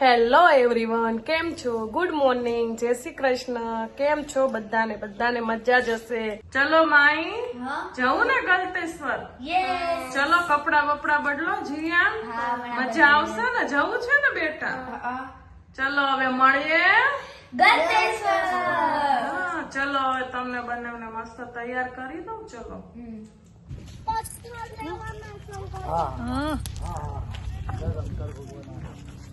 Hello everyone કેમ છો? Good morning જય શ્રી કૃષ્ણ. કેમ છો? બધાને બધાને મજા જશે હશે. ચલો માઈ. જવું ને ગલતેશ્વર? ચલો કપડા બપડા બદલો જીયા મજા આવશે ને? જવું છે ને બેટા? ચલો હવે મળીએ. હા, ચલો હવે તમને બંને મસ્ત તૈયાર કરી દઉં. ચલો.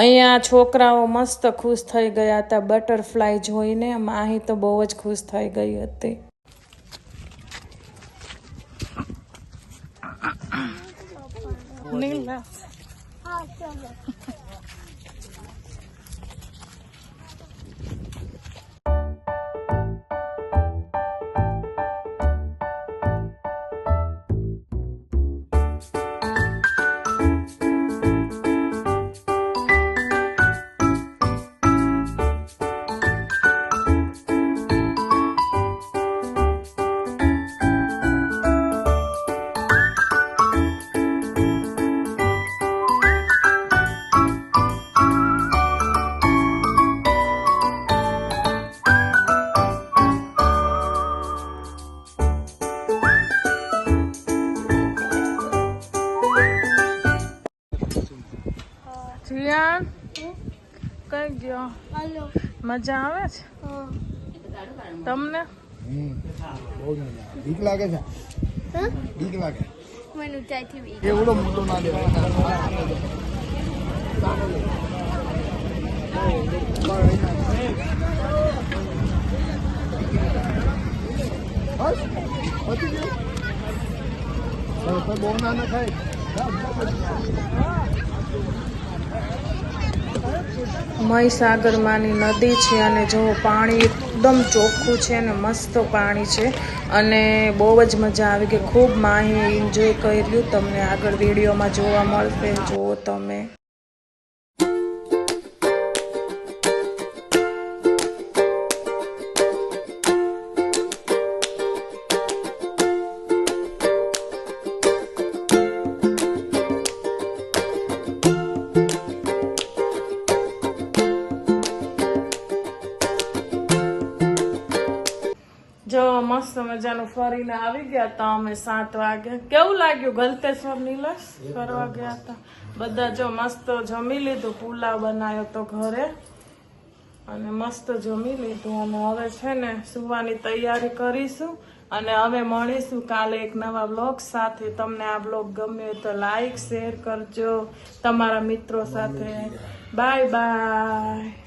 અહીંયા છોકરાઓ મસ્ત ખુશ થઈ ગયા હતા બટરફ્લાય જોઈને. માહી તો બહુ જ ખુશ થઈ ગઈ હતી. નીલા જીયાન કઈ ગયો મજા આવે છે? તમને? બીક લાગે છે? બીક લાગે. મને ઊંચાઈથી બીક એવડો મોટો ના દેવાય બહુ ના ના થાય મહીસાગરમાંની નદી છે અને જો પાણી એકદમ ચોખ્ખું છે અને મસ્ત પાણી છે અને બહુ જ મજા આવી કે ખૂબ માહી એન્જોય કર્યું. તમને આગળ વિડીયોમાં જોવા મળશે. જુઓ તમે. જો મસ્ત મજાનું ફરીને આવી ગયા હતા અમે સાત વાગે. કેવું લાગ્યું? ગલતેશ્વર નીલેશ ફરવા ગયા હતા? બધા જો મસ્ત જમી લીધું પુલાવ બનાવ્યો તો ઘરે. અને મસ્ત જમી લીધું. અને હવે છે ને સુવાની તૈયારી કરીશું. અને હવે મળીશું કાલે એક નવા બ્લોગ સાથે. તમને આ બ્લોગ ગમ્યો તો લાઈક શેર કરજો. તમારા મિત્રો સાથે. Bye bye